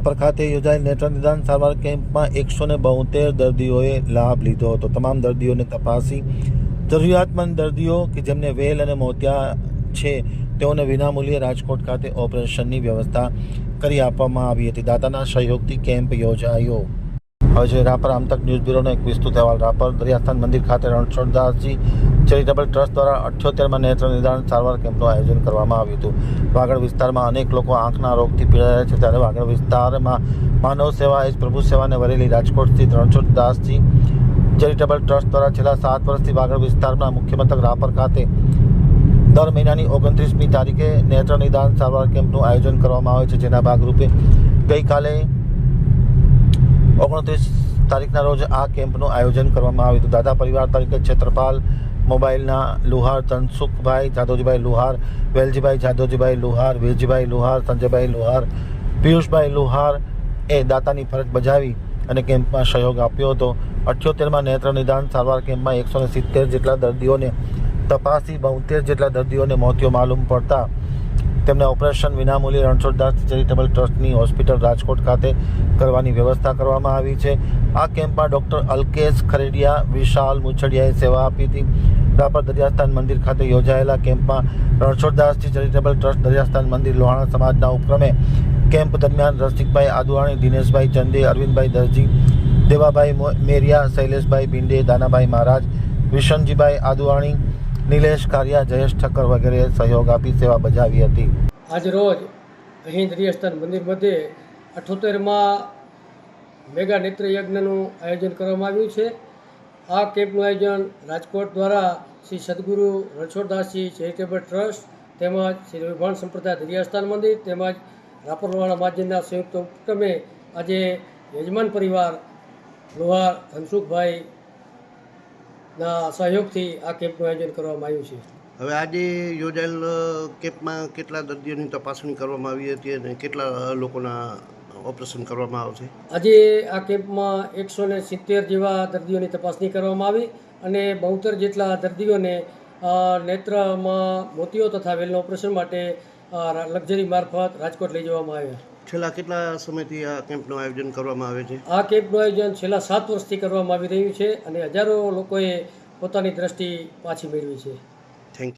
રાપર ખાતે યોજાયેલ નેત્ર નિદાન સારવાર કેમ્પમાં એકસો ને બોતેર દર્દીઓએ લાભ લીધો હતો. તમામ દર્દીઓને તપાસી જરૂરિયાતમંદ દર્દીઓ કે જેમને વેલ અને મોતિયા છે, તેઓને વિનામૂલ્યે રાજકોટ ખાતે ઓપરેશનની વ્યવસ્થા કરી આપવામાં આવી હતી. દાતાના સહયોગથી કેમ્પ યોજાયો. હવે છે રાપર આમતક ન્યૂઝ બ્યુરોનો એક વિસ્તૃત અહેવાલ. રાપર દરિયાસ્થાન મંદિર ખાતે રણછોડદાસજી ચેરિટેબલ ટ્રસ્ટ દ્વારા અઠ્યોતેરમાં નેત્ર નિદાન સારવાર કેમ્પનું આયોજન કરવામાં આવ્યું હતું. વાગડ વિસ્તારમાં અનેક લોકો આંખના રોગથી પીડાયા છે. ત્યારે વાગડ વિસ્તારમાં માનવ સેવા એ જ પ્રભુ સેવાને વરેલી રાજકોટ સ્થિત રણછોડદાસજી ચેરિટેબલ ટ્રસ્ટ દ્વારા છેલ્લા સાત વર્ષથી વાગડ વિસ્તારના મુખ્ય મથક રાપર ખાતે દર મહિનાની ઓગણત્રીસમી તારીખે નેત્ર નિદાન સારવાર કેમ્પનું આયોજન કરવામાં આવે છે. જેના ભાગરૂપે ગઈકાલે ઓગણત્રીસ તારીખના રોજ આ કેમ્પનું આયોજન કરવામાં આવ્યું હતું. દાદા પરિવાર તરીકે છેત્રપાલ, મોબાઈલના લુહાર, તનસુખભાઈ જાદવજીભાઈ લુહાર, વેલજીભાઈ જાદવજીભાઈ લુહાર, વીરજીભાઈ લુહાર, સંજયભાઈ લુહાર, પિયુષભાઈ લુહાર એ દાતાની ફરજ બજાવી અને કેમ્પમાં સહયોગ આપ્યો હતો. અઠ્યોતેરમાં નેત્ર નિદાન સારવાર કેમ્પમાં એકસો સિત્તેર જેટલા દર્દીઓને તપાસી, બોતેર જેટલા દર્દીઓને મોતિયો માલુમ પડતા તેમને ઓપરેશન વિનામૂલ્યે રણછોડદાસ ચેરિટેબલ ટ્રસ્ટની હોસ્પિટલ રાજકોટ ખાતે કરવાની વ્યવસ્થા કરવામાં આવી છે. આ કેમ્પમાં ડૉક્ટર અલ્કેશ ખરેડિયા, વિશાલ મુછડિયાએ સેવા આપી હતી. રાપર દરિયાસ્થાન મંદિર ખાતે યોજાયેલા કેમ્પમાં રણછોડદાસજી ચેરિટેબલ ટ્રસ્ટ દરિયાસ્થાન મંદિર લોહાણા સમાજના ઉપક્રમે કેમ્પ દરમિયાન રસિકભાઈ આદવાણી, દિનેશભાઈ ચંદે, અરવિંદભાઈ દરજી, દેવાભાઈ મેરિયા, શૈલેષભાઈ ભીંડે, દાનાભાઈ મહારાજ, વિશનજીભાઈ આદવાણી નિલેશ કારિયા, જયેશ ઠક્કર વગેરે સહયોગ આપી સેવા બજાવી હતી. આજ રોજ અહીં દરિયાસ્થાન મંદિર મધ્યે અઠોતેરમાં મેગા નેત્ર યજ્ઞનું આયોજન કરવામાં આવ્યું છે. આ કેમ્પનું આયોજન રાજકોટ દ્વારા શ્રી સદગુરુ રણછોડદાસજી ચેરિટેબલ ટ્રસ્ટ તેમજ શ્રી વિભાણ સંપ્રદાય દરિયાસ્થાન મંદિર તેમજ રાપરવાળા માજનના સંયુક્ત ઉપક્રમે આજે યજમાન પરિવાર લોહાર ધનસુખભાઈ ના સહયોગથી આ કેમ્પનું આયોજન કરવામાં આવ્યું છે. હવે આજે યોજાયેલ કેમ્પમાં કેટલા દર્દીઓની તપાસણી કરવામાં આવી હતી અને કેટલા લોકોના ઓપરેશન કરવામાં આવશે? આજે આ કેમ્પમાં એકસો ને સિત્તેર જેવા દર્દીઓની તપાસણી કરવામાં આવી અને બોતેર જેટલા દર્દીઓને નેત્રમાં મોતીઓ તથા વેલના ઓપરેશન માટે લક્ઝરી મારફત રાજકોટ લઈ જવામાં આવ્યા. છેલ્લા કેટલા સમયથી આ કેમ્પનું આયોજન કરવામાં આવે છે? આ કેમ્પનું આયોજન છેલ્લા સાત વર્ષથી કરવામાં આવી રહ્યું છે અને હજારો લોકોએ પોતાની દ્રષ્ટિ પાછી મેળવી છે.